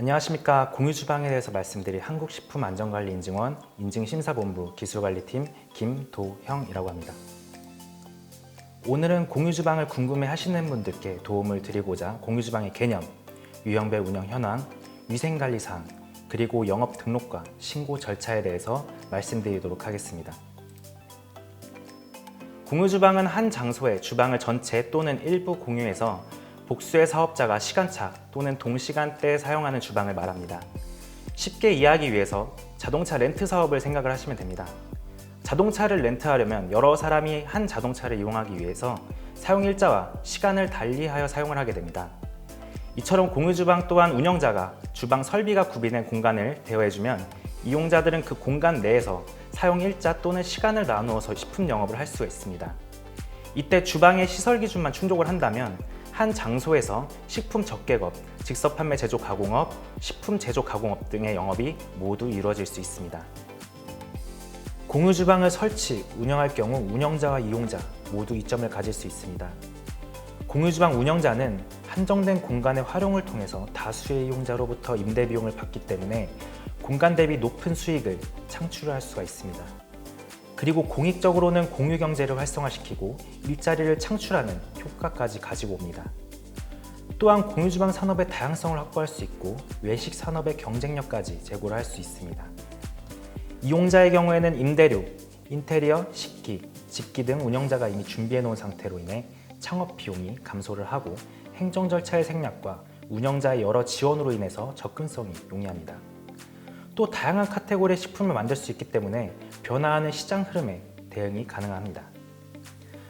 안녕하십니까 공유주방에 대해서 말씀드릴 한국식품안전관리인증원 인증심사본부 기술관리팀 김도형이라고 합니다. 오늘은 공유주방을 궁금해 하시는 분들께 도움을 드리고자 공유주방의 개념, 유형배 운영 현황, 위생관리사항, 그리고 영업 등록과 신고 절차에 대해서 말씀드리도록 하겠습니다. 공유주방은 한 장소에 주방을 전체 또는 일부 공유해서 복수의 사업자가 시간차 또는 동시간대에 사용하는 주방을 말합니다. 쉽게 이해하기 위해서 자동차 렌트 사업을 생각을 하시면 됩니다. 자동차를 렌트하려면 여러 사람이 한 자동차를 이용하기 위해서 사용 일자와 시간을 달리하여 사용을 하게 됩니다. 이처럼 공유 주방 또한 운영자가 주방 설비가 구비된 공간을 대여해주면 이용자들은 그 공간 내에서 사용 일자 또는 시간을 나누어서 식품 영업을 할 수가 있습니다. 이때 주방의 시설 기준만 충족을 한다면 한 장소에서 식품 적개업, 직접 판매 제조 가공업, 식품 제조 가공업 등의 영업이 모두 이루어질 수 있습니다. 공유 주방을 설치, 운영할 경우 운영자와 이용자 모두 이점을 가질 수 있습니다. 공유 주방 운영자는 한정된 공간의 활용을 통해서 다수의 이용자로부터 임대 비용을 받기 때문에 공간 대비 높은 수익을 창출할 수가 있습니다. 그리고 공익적으로는 공유 경제를 활성화시키고 일자리를 창출하는 효과까지 가지고 옵니다. 또한 공유 주방 산업의 다양성을 확보할 수 있고 외식 산업의 경쟁력까지 제고를 할 수 있습니다. 이용자의 경우에는 임대료, 인테리어, 식기, 집기 등 운영자가 이미 준비해 놓은 상태로 인해 창업 비용이 감소를 하고 행정 절차의 생략과 운영자의 여러 지원으로 인해서 접근성이 용이합니다. 또 다양한 카테고리의 식품을 만들 수 있기 때문에 변화하는 시장 흐름에 대응이 가능합니다.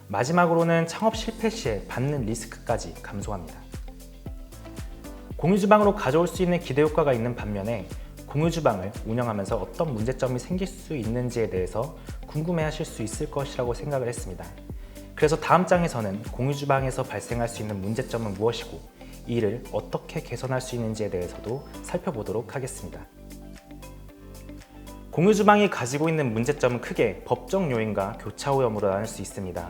마지막으로는 창업 실패 시에 받는 리스크까지 감소합니다. 공유주방으로 가져올 수 있는 기대 효과가 있는 반면에 공유주방을 운영하면서 어떤 문제점이 생길 수 있는지에 대해서 궁금해 하실 수 있을 것이라고 생각을 했습니다. 그래서 다음 장에서는 공유주방에서 발생할 수 있는 문제점은 무엇이고 이를 어떻게 개선할 수 있는지에 대해서도 살펴보도록 하겠습니다. 공유주방이 가지고 있는 문제점은 크게 법적 요인과 교차 오염으로 나눌 수 있습니다.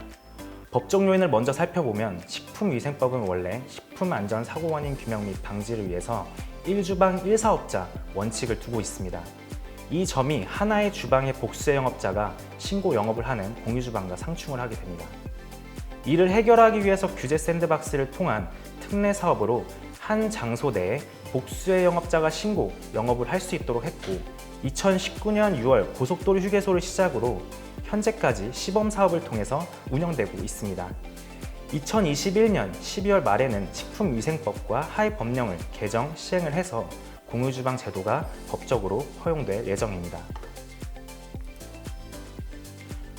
법적 요인을 먼저 살펴보면 식품위생법은 원래 식품안전사고 원인 규명 및 방지를 위해서 1주방 1사업자 원칙을 두고 있습니다. 이 점이 하나의 주방의 복수의 영업자가 신고 영업을 하는 공유주방과 상충을 하게 됩니다. 이를 해결하기 위해서 규제 샌드박스를 통한 특례 사업으로 한 장소 내에 복수의 영업자가 신고 영업을 할 수 있도록 했고 2019년 6월 고속도로 휴게소를 시작으로 현재까지 시범 사업을 통해서 운영되고 있습니다. 2021년 12월 말에는 식품위생법과 하위 법령을 개정 시행을 해서 공유주방 제도가 법적으로 허용될 예정입니다.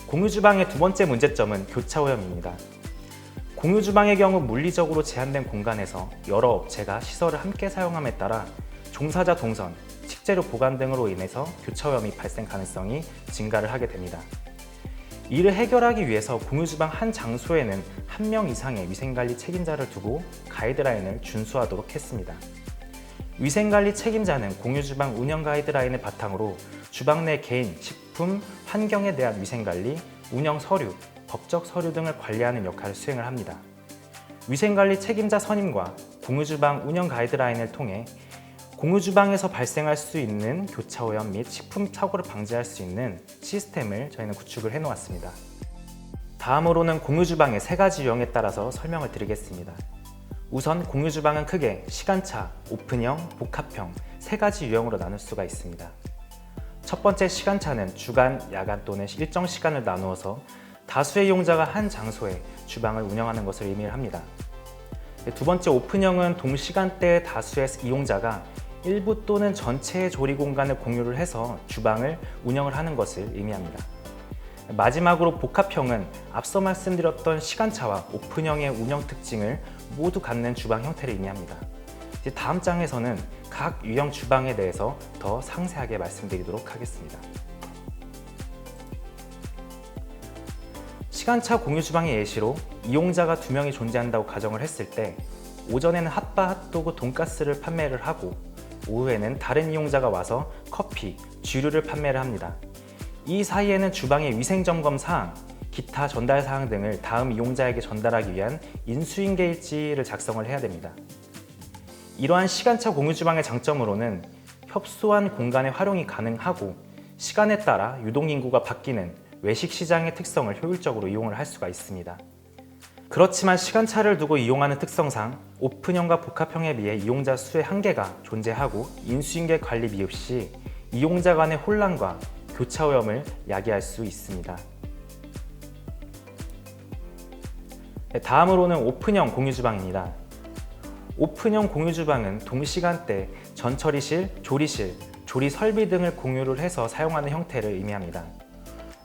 공유주방의 두 번째 문제점은 교차 오염입니다. 공유주방의 경우 물리적으로 제한된 공간에서 여러 업체가 시설을 함께 사용함에 따라 종사자 동선, 식재료 보관 등으로 인해서 교차 오염이 발생 가능성이 증가를 하게 됩니다. 이를 해결하기 위해서 공유주방 한 장소에는 한 명 이상의 위생관리 책임자를 두고 가이드라인을 준수하도록 했습니다. 위생관리 책임자는 공유주방 운영 가이드라인을 바탕으로 주방 내 개인, 식품, 환경에 대한 위생관리, 운영 서류, 법적 서류 등을 관리하는 역할을 수행을 합니다. 위생관리 책임자 선임과 공유주방 운영 가이드라인을 통해 공유주방에서 발생할 수 있는 교차 오염 및 식품 사고를 방지할 수 있는 시스템을 저희는 구축을 해놓았습니다. 다음으로는 공유주방의 세 가지 유형에 따라서 설명을 드리겠습니다. 우선 공유주방은 크게 시간차, 오픈형, 복합형 세 가지 유형으로 나눌 수가 있습니다. 첫 번째 시간차는 주간, 야간 또는 일정 시간을 나누어서 다수의 이용자가 한 장소에 주방을 운영하는 것을 의미를 합니다. 두 번째 오픈형은 동시간대에 다수의 이용자가 일부 또는 전체의 조리 공간을 공유를 해서 주방을 운영을 하는 것을 의미합니다. 마지막으로 복합형은 앞서 말씀드렸던 시간차와 오픈형의 운영 특징을 모두 갖는 주방 형태를 의미합니다. 다음 장에서는 각 유형 주방에 대해서 더 상세하게 말씀드리도록 하겠습니다. 시간차 공유 주방의 예시로 이용자가 두 명이 존재한다고 가정을 했을 때 오전에는 핫바, 핫도그, 돈가스를 판매를 하고 오후에는 다른 이용자가 와서 커피, 주류를 판매를 합니다. 이 사이에는 주방의 위생 점검 사항, 기타 전달 사항 등을 다음 이용자에게 전달하기 위한 인수인계 일지를 작성을 해야 됩니다. 이러한 시간차 공유 주방의 장점으로는 협소한 공간의 활용이 가능하고 시간에 따라 유동 인구가 바뀌는 외식 시장의 특성을 효율적으로 이용을 할 수가 있습니다. 그렇지만 시간차를 두고 이용하는 특성상 오픈형과 복합형에 비해 이용자 수의 한계가 존재하고 인수인계 관리 미흡 시 이용자 간의 혼란과 교차 오염을 야기할 수 있습니다. 네, 다음으로는 오픈형 공유 주방입니다. 오픈형 공유 주방은 동시간대 전처리실, 조리실, 조리 설비 등을 공유를 해서 사용하는 형태를 의미합니다.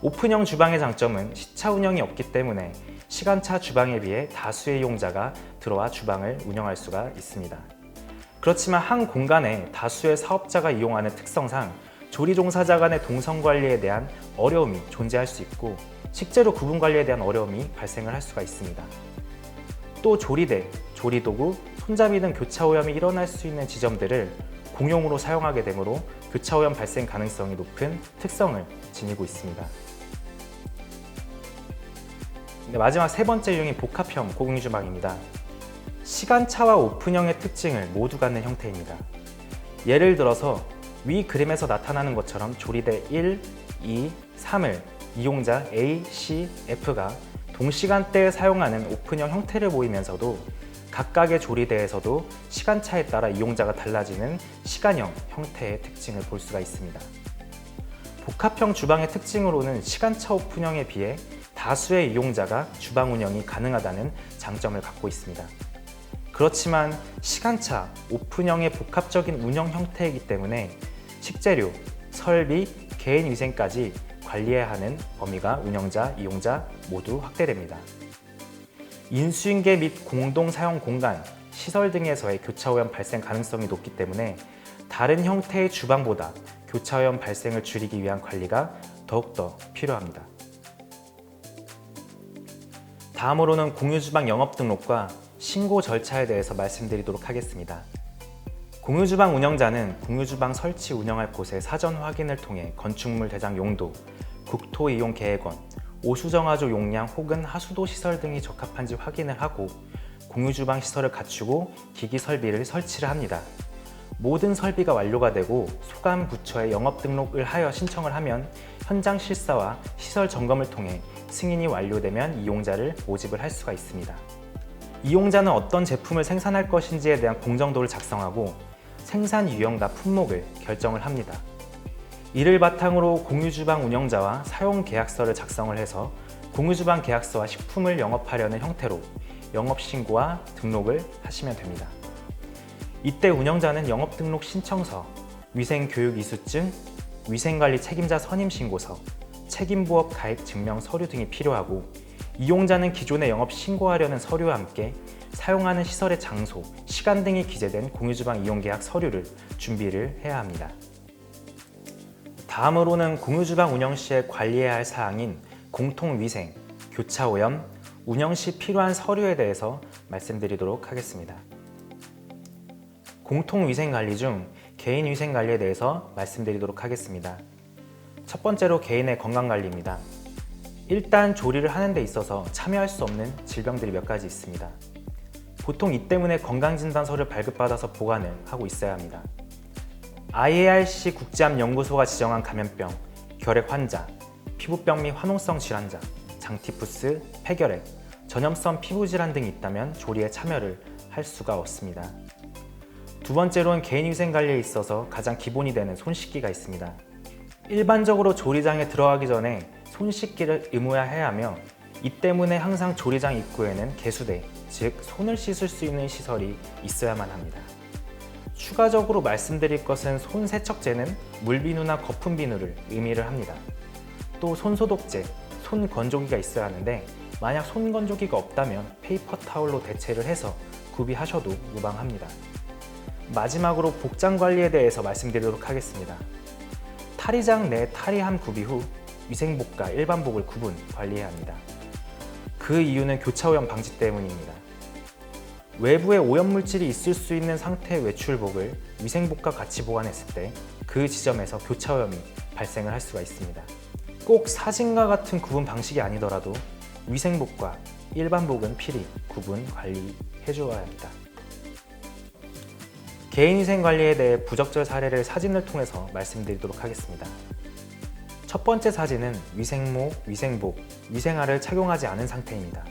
오픈형 주방의 장점은 시차 운영이 없기 때문에 시간차 주방에 비해 다수의 이용자가 들어와 주방을 운영할 수가 있습니다. 그렇지만 한 공간에 다수의 사업자가 이용하는 특성상 조리 종사자 간의 동선 관리에 대한 어려움이 존재할 수 있고 식재료 구분 관리에 대한 어려움이 발생을 할 수가 있습니다. 또 조리대, 조리도구, 손잡이 등 교차 오염이 일어날 수 있는 지점들을 공용으로 사용하게 되므로 교차 오염 발생 가능성이 높은 특성을 지니고 있습니다. 네, 마지막 세 번째 유형이 복합형 고공유 주방입니다. 시간차와 오픈형의 특징을 모두 갖는 형태입니다. 예를 들어서 위 그림에서 나타나는 것처럼 조리대 1, 2, 3을 이용자 A, C, F가 동시간대에 사용하는 오픈형 형태를 보이면서도 각각의 조리대에서도 시간차에 따라 이용자가 달라지는 시간형 형태의 특징을 볼 수가 있습니다. 복합형 주방의 특징으로는 시간차 오픈형에 비해 다수의 이용자가 주방 운영이 가능하다는 장점을 갖고 있습니다. 그렇지만 시간차 오픈형의 복합적인 운영 형태이기 때문에 식재료, 설비, 개인 위생까지 관리해야 하는 범위가 운영자, 이용자 모두 확대됩니다. 인수인계 및 공동 사용 공간, 시설 등에서의 교차 오염 발생 가능성이 높기 때문에 다른 형태의 주방보다 교차 오염 발생을 줄이기 위한 관리가 더욱더 필요합니다. 다음으로는 공유주방 영업 등록과 신고 절차에 대해서 말씀드리도록 하겠습니다. 공유주방 운영자는 공유주방 설치 운영할 곳의 사전 확인을 통해 건축물 대장 용도, 국토 이용 계획원, 오수정화조 용량 혹은 하수도 시설 등이 적합한지 확인을 하고 공유주방 시설을 갖추고 기기 설비를 설치를 합니다. 모든 설비가 완료가 되고 소감 부처에 영업 등록을 하여 신청을 하면 현장 실사와 시설 점검을 통해 승인이 완료되면 이용자를 모집을 할 수가 있습니다. 이용자는 어떤 제품을 생산할 것인지에 대한 공정도를 작성하고 생산 유형과 품목을 결정을 합니다. 이를 바탕으로 공유주방 운영자와 사용 계약서를 작성을 해서 공유주방 계약서와 식품을 영업하려는 형태로 영업신고와 등록을 하시면 됩니다. 이때 운영자는 영업등록 신청서, 위생교육이수증, 위생관리 책임자 선임신고서, 책임부업 가입 증명 서류 등이 필요하고 이용자는 기존에 영업 신고하려는 서류와 함께 사용하는 시설의 장소, 시간 등이 기재된 공유주방 이용계약 서류를 준비를 해야 합니다. 다음으로는 공유주방 운영 시에 관리해야 할 사항인 공통위생, 교차오염, 운영 시 필요한 서류에 대해서 말씀드리도록 하겠습니다. 공통위생관리 중 개인위생관리에 대해서 말씀드리도록 하겠습니다. 첫 번째로 개인의 건강관리입니다. 일단 조리를 하는 데 있어서 참여할 수 없는 질병들이 몇 가지 있습니다. 보통 이 때문에 건강진단서를 발급받아서 보관을 하고 있어야 합니다. IARC 국제암연구소가 지정한 감염병, 결핵 환자, 피부병 및 화농성 질환자, 장티푸스, 폐결핵, 전염성 피부 질환 등이 있다면 조리에 참여를 할 수가 없습니다. 두 번째로는 개인위생 관리에 있어서 가장 기본이 되는 손 씻기가 있습니다. 일반적으로 조리장에 들어가기 전에 손 씻기를 의무화해야 하며 이 때문에 항상 조리장 입구에는 개수대, 즉 손을 씻을 수 있는 시설이 있어야만 합니다. 추가적으로 말씀드릴 것은 손 세척제는 물비누나 거품 비누를 의미를 합니다. 또 손 소독제, 손 건조기가 있어야 하는데 만약 손 건조기가 없다면 페이퍼 타올로 대체를 해서 구비하셔도 무방합니다. 마지막으로 복장 관리에 대해서 말씀드리도록 하겠습니다. 탈의장 내 탈의함 구비 후 위생복과 일반복을 구분 관리해야 합니다. 그 이유는 교차 오염 방지 때문입니다. 외부에 오염물질이 있을 수 있는 상태의 외출복을 위생복과 같이 보관했을 때 그 지점에서 교차 오염이 발생을 할 수가 있습니다. 꼭 사진과 같은 구분 방식이 아니더라도 위생복과 일반복은 필히 구분 관리해 주어야 합니다. 개인위생 관리에 대해 부적절 사례를 사진을 통해서 말씀드리도록 하겠습니다. 첫 번째 사진은 위생모, 위생복, 위생화를 착용하지 않은 상태입니다.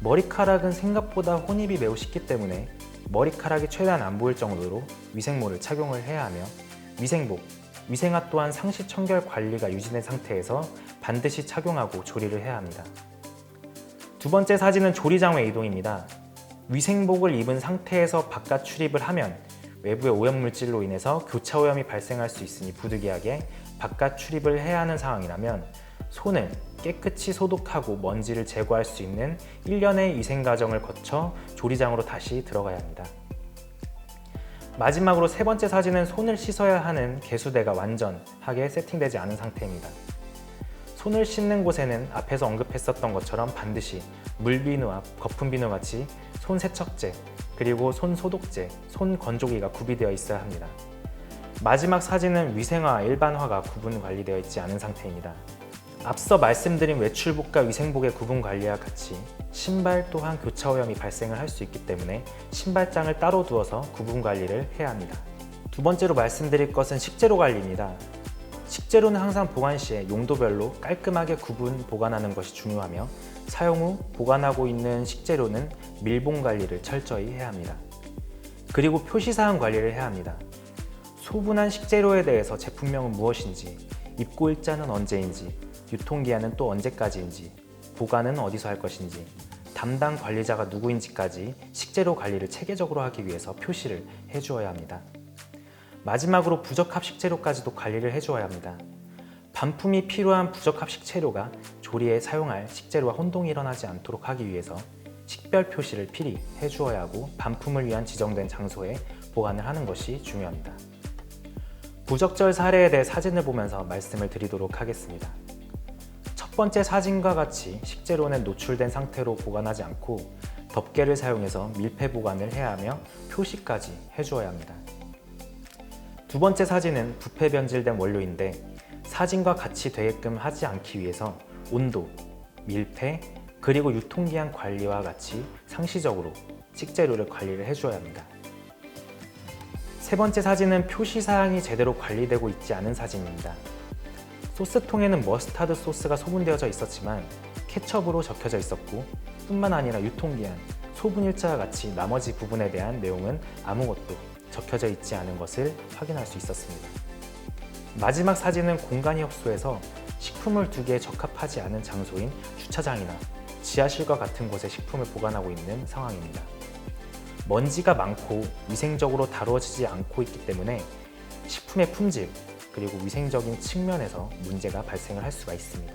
머리카락은 생각보다 혼입이 매우 쉽기 때문에 머리카락이 최대한 안 보일 정도로 위생모를 착용을 해야 하며 위생복, 위생화 또한 상시 청결 관리가 유지된 상태에서 반드시 착용하고 조리를 해야 합니다. 두 번째 사진은 조리장의 이동입니다. 위생복을 입은 상태에서 바깥 출입을 하면 외부의 오염물질로 인해서 교차 오염이 발생할 수 있으니 부득이하게 바깥 출입을 해야 하는 상황이라면 손을 깨끗이 소독하고 먼지를 제거할 수 있는 일련의 위생 과정을 거쳐 조리장으로 다시 들어가야 합니다. 마지막으로 세 번째 사진은 손을 씻어야 하는 개수대가 완전하게 세팅되지 않은 상태입니다. 손을 씻는 곳에는 앞에서 언급했었던 것처럼 반드시 물비누와 거품비누 같이 손 세척제, 그리고 손 소독제, 손 건조기가 구비되어 있어야 합니다. 마지막 사진은 위생화, 일반화가 구분 관리되어 있지 않은 상태입니다. 앞서 말씀드린 외출복과 위생복의 구분 관리와 같이 신발 또한 교차 오염이 발생을 할 수 있기 때문에 신발장을 따로 두어서 구분 관리를 해야 합니다. 두 번째로 말씀드릴 것은 식재료 관리입니다. 식재료는 항상 보관 시에 용도별로 깔끔하게 구분 보관하는 것이 중요하며 사용 후 보관하고 있는 식재료는 밀봉 관리를 철저히 해야 합니다. 그리고 표시사항 관리를 해야 합니다. 소분한 식재료에 대해서 제품명은 무엇인지, 입고 일자는 언제인지, 유통기한은 또 언제까지인지, 보관은 어디서 할 것인지, 담당 관리자가 누구인지까지 식재료 관리를 체계적으로 하기 위해서 표시를 해주어야 합니다. 마지막으로 부적합 식 재료까지도 관리를 해주어야 합니다. 반품이 필요한 부적합 식 재료가 조리에 사용할 식재료와 혼동이 일어나지 않도록 하기 위해서 식별 표시를 필히 해주어야 하고 반품을 위한 지정된 장소에 보관을 하는 것이 중요합니다. 부적절 사례에 대해 사진을 보면서 말씀을 드리도록 하겠습니다. 첫 번째 사진과 같이 식재료는 노출된 상태로 보관하지 않고 덮개를 사용해서 밀폐 보관을 해야 하며 표시까지 해주어야 합니다. 두 번째 사진은 부패 변질된 원료인데 사진과 같이 되게끔 하지 않기 위해서 온도, 밀폐, 그리고 유통기한 관리와 같이 상시적으로 식재료를 관리를 해줘야 합니다. 세 번째 사진은 표시사항이 제대로 관리되고 있지 않은 사진입니다. 소스통에는 머스타드 소스가 소분되어져 있었지만 케첩으로 적혀져 있었고 뿐만 아니라 유통기한, 소분일자와 같이 나머지 부분에 대한 내용은 아무것도 적혀져 있지 않은 것을 확인할 수 있었습니다. 마지막 사진은 공간이 협소해서 식품을 두기에 적합하지 않은 장소인 주차장이나 지하실과 같은 곳에 식품을 보관하고 있는 상황입니다. 먼지가 많고 위생적으로 다루어지지 않고 있기 때문에 식품의 품질 그리고 위생적인 측면에서 문제가 발생을 할 수가 있습니다.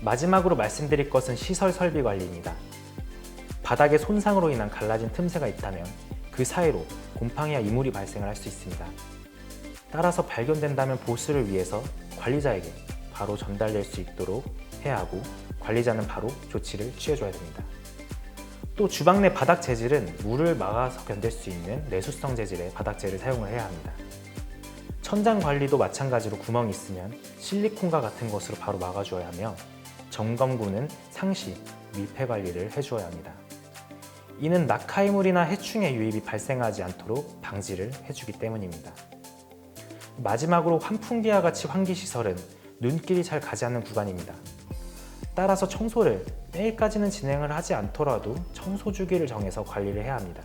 마지막으로 말씀드릴 것은 시설 설비 관리입니다. 바닥에 손상으로 인한 갈라진 틈새가 있다면 그 사이로 곰팡이와 이물이 발생을 할 수 있습니다. 따라서 발견된다면 보수를 위해서 관리자에게 바로 전달될 수 있도록 해야 하고 관리자는 바로 조치를 취해줘야 됩니다. 또 주방 내 바닥 재질은 물을 막아서 견딜 수 있는 내수성 재질의 바닥재를 사용을 해야 합니다. 천장 관리도 마찬가지로 구멍이 있으면 실리콘과 같은 것으로 바로 막아주어야 하며 점검구는 상시 밀폐 관리를 해주어야 합니다. 이는 낙하이물이나 해충의 유입이 발생하지 않도록 방지를 해주기 때문입니다. 마지막으로 환풍기와 같이 환기시설은 눈길이 잘 가지 않는 구간입니다. 따라서 청소를 매일까지는 진행을 하지 않더라도 청소 주기를 정해서 관리를 해야 합니다.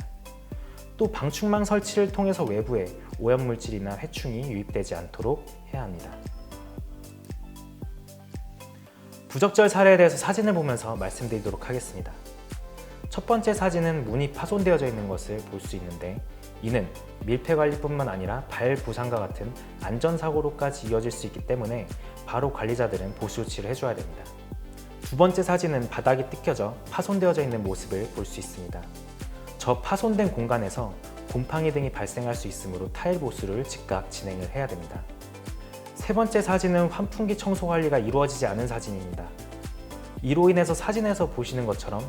또 방충망 설치를 통해서 외부에 오염물질이나 해충이 유입되지 않도록 해야 합니다. 부적절 사례에 대해서 사진을 보면서 말씀드리도록 하겠습니다. 첫 번째 사진은 문이 파손되어져 있는 것을 볼 수 있는데 이는 밀폐 관리뿐만 아니라 발 부상과 같은 안전사고로까지 이어질 수 있기 때문에 바로 관리자들은 보수 조치를 해줘야 됩니다. 두 번째 사진은 바닥이 뜯겨져 파손되어져 있는 모습을 볼 수 있습니다. 저 파손된 공간에서 곰팡이 등이 발생할 수 있으므로 타일 보수를 즉각 진행을 해야 됩니다. 세 번째 사진은 환풍기 청소 관리가 이루어지지 않은 사진입니다. 이로 인해서 사진에서 보시는 것처럼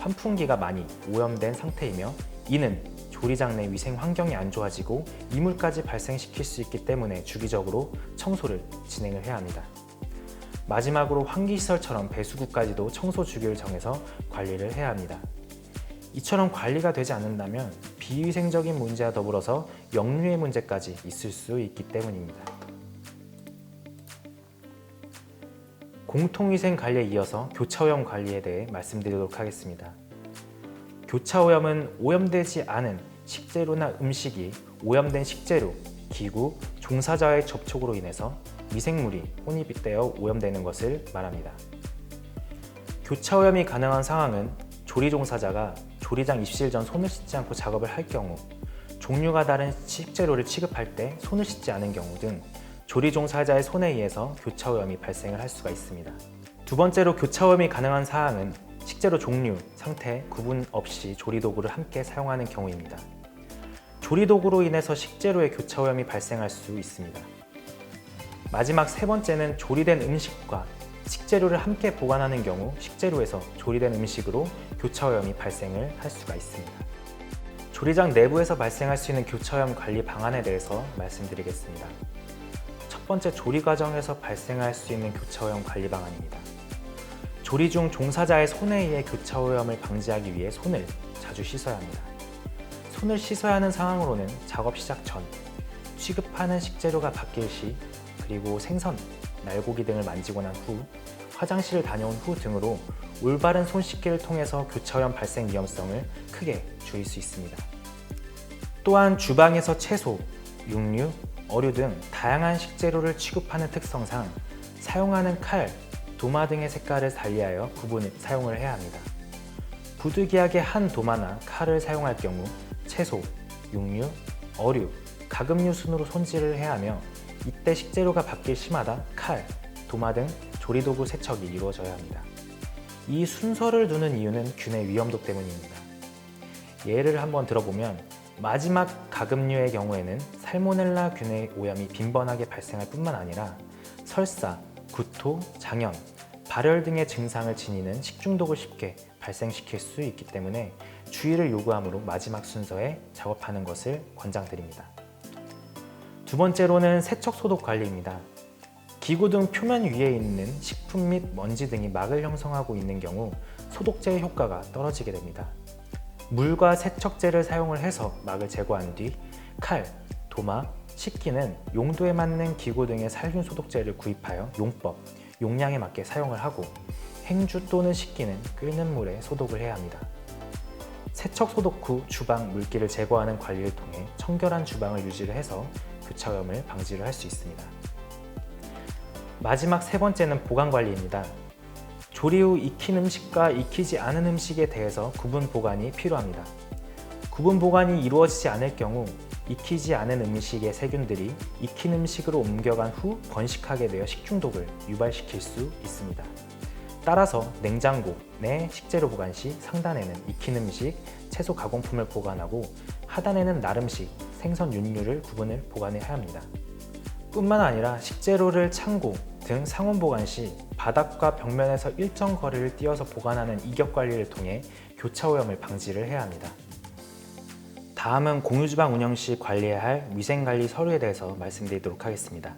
환풍기가 많이 오염된 상태이며 이는 조리장 내 위생 환경이 안 좋아지고 이물까지 발생시킬 수 있기 때문에 주기적으로 청소를 진행을 해야 합니다. 마지막으로 환기시설처럼 배수구까지도 청소 주기를 정해서 관리를 해야 합니다. 이처럼 관리가 되지 않는다면 비위생적인 문제와 더불어서 역류의 문제까지 있을 수 있기 때문입니다. 공통위생 관리에 이어서 교차오염 관리에 대해 말씀드리도록 하겠습니다. 교차오염은 오염되지 않은 식재료나 음식이 오염된 식재료, 기구, 종사자의 접촉으로 인해서 미생물이 혼입되어 오염되는 것을 말합니다. 교차오염이 가능한 상황은 조리 종사자가 조리장 입실 전 손을 씻지 않고 작업을 할 경우, 종류가 다른 식재료를 취급할 때 손을 씻지 않은 경우 등 조리 종사자의 손에 의해서 교차오염이 발생을 할 수가 있습니다. 두 번째로 교차오염이 가능한 사항은 식재료 종류, 상태 구분 없이 조리 도구를 함께 사용하는 경우입니다. 조리 도구로 인해서 식재료의 교차오염이 발생할 수 있습니다. 마지막 세 번째는 조리된 음식과 식재료를 함께 보관하는 경우 식재료에서 조리된 음식으로 교차오염이 발생을 할 수가 있습니다. 조리장 내부에서 발생할 수 있는 교차오염 관리 방안에 대해서 말씀드리겠습니다. 첫 번째 조리 과정에서 발생할 수 있는 교차오염 관리 방안입니다. 조리 중 종사자의 손에 의해 교차오염을 방지하기 위해 손을 자주 씻어야 합니다. 손을 씻어야 하는 상황으로는 작업 시작 전, 취급하는 식재료가 바뀔 시, 그리고 생선, 날고기 등을 만지고 난 후, 화장실을 다녀온 후 등으로 올바른 손 씻기를 통해서 교차오염 발생 위험성을 크게 줄일 수 있습니다. 또한 주방에서 채소, 육류, 어류 등 다양한 식재료를 취급하는 특성상 사용하는 칼, 도마 등의 색깔을 달리하여 구분 사용을 해야 합니다. 부득이하게 한 도마나 칼을 사용할 경우 채소, 육류, 어류, 가금류 순으로 손질을 해야 하며 이때 식재료가 바뀔 시마다 칼, 도마 등 조리도구 세척이 이루어져야 합니다. 이 순서를 두는 이유는 균의 위험도 때문입니다. 예를 한번 들어보면 마지막 가금류의 경우에는 살모넬라 균의 오염이 빈번하게 발생할 뿐만 아니라 설사, 구토, 장염, 발열 등의 증상을 지니는 식중독을 쉽게 발생시킬 수 있기 때문에 주의를 요구하므로 마지막 순서에 작업하는 것을 권장드립니다. 두 번째로는 세척 소독 관리입니다. 기구 등 표면 위에 있는 식품 및 먼지 등이 막을 형성하고 있는 경우 소독제의 효과가 떨어지게 됩니다. 물과 세척제를 사용을 해서 막을 제거한 뒤 칼, 도마, 식기는 용도에 맞는 기구 등의 살균 소독제를 구입하여 용법, 용량에 맞게 사용을 하고 행주 또는 식기는 끓는 물에 소독을 해야 합니다. 세척 소독 후 주방 물기를 제거하는 관리를 통해 청결한 주방을 유지를 해서 교차오염을 방지를 할 수 있습니다. 마지막 세 번째는 보관 관리입니다. 조리 후 익힌 음식과 익히지 않은 음식에 대해서 구분 보관이 필요합니다. 구분 보관이 이루어지지 않을 경우 익히지 않은 음식의 세균들이 익힌 음식으로 옮겨간 후 번식하게 되어 식중독을 유발시킬 수 있습니다. 따라서 냉장고 내 식재료 보관 시 상단에는 익힌 음식, 채소 가공품을 보관하고 하단에는 날 음식, 생선 윤류를 구분을 보관해야 합니다. 뿐만 아니라 식재료를 창고 등 상온 보관 시 바닥과 벽면에서 일정 거리를 띄어서 보관하는 이격 관리를 통해 교차 오염을 방지를 해야 합니다. 다음은 공유주방 운영 시 관리해야 할 위생관리 서류에 대해서 말씀드리도록 하겠습니다.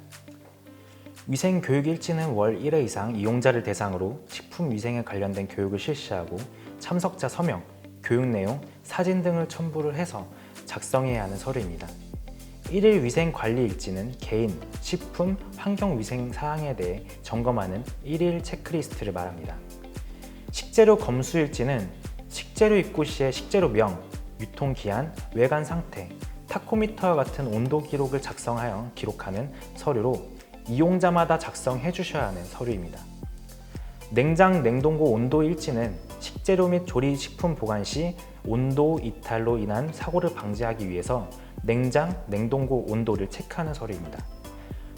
위생교육 일지는 월 1회 이상 이용자를 대상으로 식품위생에 관련된 교육을 실시하고 참석자 서명, 교육 내용, 사진 등을 첨부를 해서 작성해야 하는 서류입니다. 1일 위생 관리 일지는 개인, 식품, 환경 위생 사항에 대해 점검하는 1일 체크리스트를 말합니다. 식재료 검수 일지는 식재료 입고 시의 식재료 명, 유통 기한, 외관 상태, 타코미터와 같은 온도 기록을 작성하여 기록하는 서류로 이용자마다 작성해 주셔야 하는 서류입니다. 냉장, 냉동고 온도 일지는 식재료 및 조리 식품 보관 시 온도 이탈로 인한 사고를 방지하기 위해서 냉장, 냉동고 온도를 체크하는 서류입니다.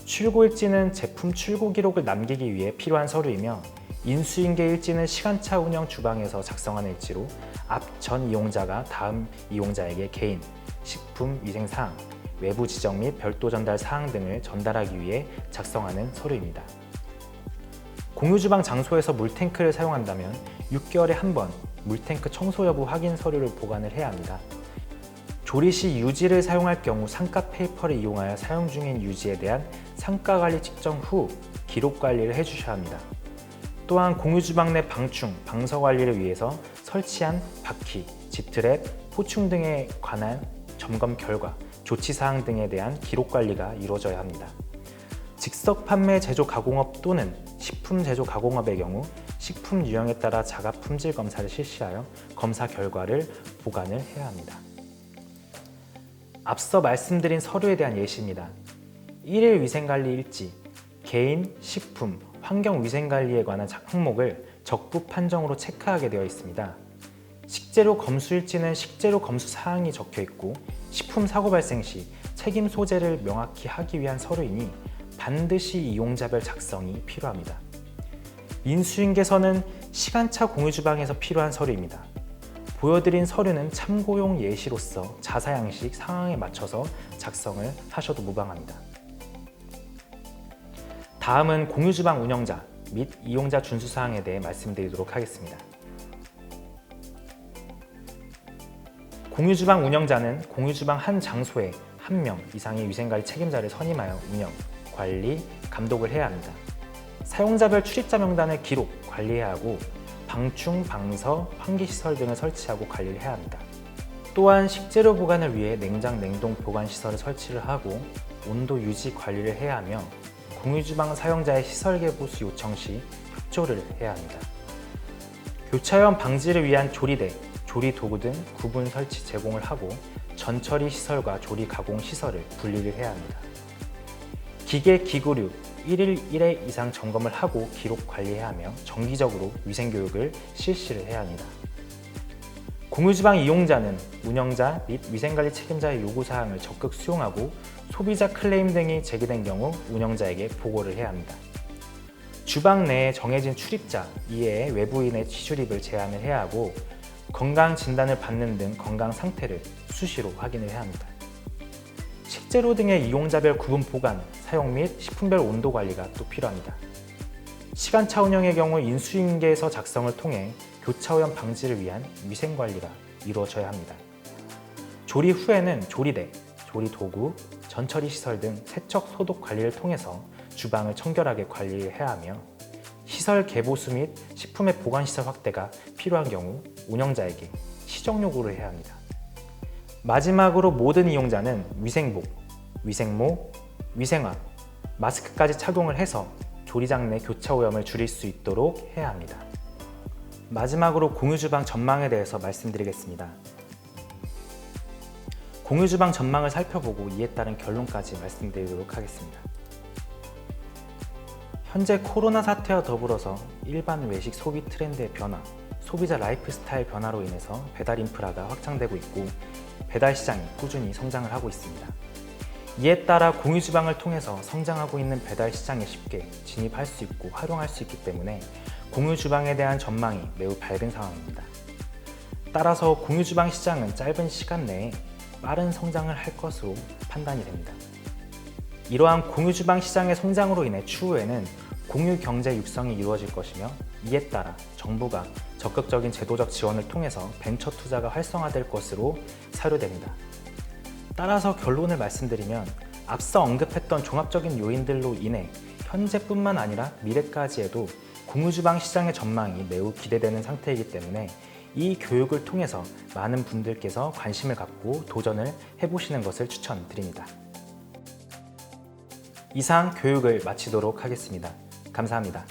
출고 일지는 제품 출고 기록을 남기기 위해 필요한 서류이며 인수인계 일지는 시간차 운영 주방에서 작성하는 일지로 앞 전 이용자가 다음 이용자에게 개인, 식품 위생 사항, 외부 지정 및 별도 전달 사항 등을 전달하기 위해 작성하는 서류입니다. 공유 주방 장소에서 물탱크를 사용한다면 6개월에 한 번 물탱크 청소 여부 확인 서류를 보관을 해야 합니다. 조리 시 유지를 사용할 경우 상가 페이퍼를 이용하여 사용 중인 유지에 대한 상가 관리 측정 후 기록 관리를 해주셔야 합니다. 또한 공유 주방 내 방충, 방서 관리를 위해서 설치한 바퀴, 지트랩, 포충 등에 관한 점검 결과 조치 사항 등에 대한 기록 관리가 이루어져야 합니다. 즉석 판매 제조 가공업 또는 식품 제조 가공업의 경우 식품 유형에 따라 자가 품질 검사를 실시하여 검사 결과를 보관을 해야 합니다. 앞서 말씀드린 서류에 대한 예시입니다. 1일 위생관리 일지, 개인, 식품, 환경 위생관리에 관한 작- 항목을 적부 판정으로 체크하게 되어 있습니다. 식재료 검수 일지는 식재료 검수 사항이 적혀 있고 식품 사고 발생 시 책임 소재를 명확히 하기 위한 서류이니 반드시 이용자별 작성이 필요합니다. 인수인계서는 시간차 공유 주방에서 필요한 서류입니다. 보여드린 서류는 참고용 예시로서 자사 양식 상황에 맞춰서 작성을 하셔도 무방합니다. 다음은 공유 주방 운영자 및 이용자 준수 사항에 대해 말씀드리도록 하겠습니다. 공유 주방 운영자는 공유 주방 한 장소에 한 명 이상의 위생관리 책임자를 선임하여 운영, 관리, 감독을 해야 합니다. 사용자별 출입자 명단을 기록, 관리해야 하고 방충, 방서, 환기시설 등을 설치하고 관리를 해야 합니다. 또한 식재료 보관을 위해 냉장, 냉동 보관 시설을 설치를 하고 온도 유지 관리를 해야 하며 공유주방 사용자의 시설 개보 수 요청 시 협조를 해야 합니다. 교차염 방지를 위한 조리대, 조리 도구 등 구분 설치 제공을 하고 전처리 시설과 조리 가공 시설을 분리를 해야 합니다. 기계 기구류 1일 1회 이상 점검을 하고 기록 관리해야 하며 정기적으로 위생 교육을 실시를 해야 합니다. 공유주방 이용자는 운영자 및 위생관리 책임자의 요구사항을 적극 수용하고 소비자 클레임 등이 제기된 경우 운영자에게 보고를 해야 합니다. 주방 내에 정해진 출입자 이외의 외부인의 취출입을 제한을 해야 하고 건강 진단을 받는 등 건강 상태를 수시로 확인을 해야 합니다. 식재료 등의 이용자별 구분 보관, 사용 및 식품별 온도 관리가 또 필요합니다. 시간차 운영의 경우 인수인계서 작성을 통해 교차 오염 방지를 위한 위생 관리가 이루어져야 합니다. 조리 후에는 조리대, 조리 도구, 전처리 시설 등 세척 소독 관리를 통해서 주방을 청결하게 관리해야 하며 시설 개보수 및 식품의 보관 시설 확대가 필요한 경우 운영자에게 시정 요구를 해야 합니다. 마지막으로 모든 이용자는 위생복, 위생모, 위생화, 마스크까지 착용을 해서 조리장 내 교차 오염을 줄일 수 있도록 해야 합니다. 마지막으로 공유주방 전망에 대해서 말씀드리겠습니다. 공유주방 전망을 살펴보고 이에 따른 결론까지 말씀드리도록 하겠습니다. 현재 코로나 사태와 더불어서 일반 외식 소비 트렌드의 변화, 소비자 라이프 스타일 변화로 인해서 배달 인프라가 확장되고 있고 배달 시장이 꾸준히 성장을 하고 있습니다. 이에 따라 공유 주방을 통해서 성장하고 있는 배달 시장에 쉽게 진입할 수 있고 활용할 수 있기 때문에 공유 주방에 대한 전망이 매우 밝은 상황입니다. 따라서 공유 주방 시장은 짧은 시간 내에 빠른 성장을 할 것으로 판단이 됩니다. 이러한 공유 주방 시장의 성장으로 인해 추후에는 공유 경제 육성이 이루어질 것이며 이에 따라 정부가 적극적인 제도적 지원을 통해서 벤처 투자가 활성화될 것으로 사료됩니다. 따라서 결론을 말씀드리면 앞서 언급했던 종합적인 요인들로 인해 현재뿐만 아니라 미래까지에도 공유주방 시장의 전망이 매우 기대되는 상태이기 때문에 이 교육을 통해서 많은 분들께서 관심을 갖고 도전을 해보시는 것을 추천드립니다. 이상 교육을 마치도록 하겠습니다. 감사합니다.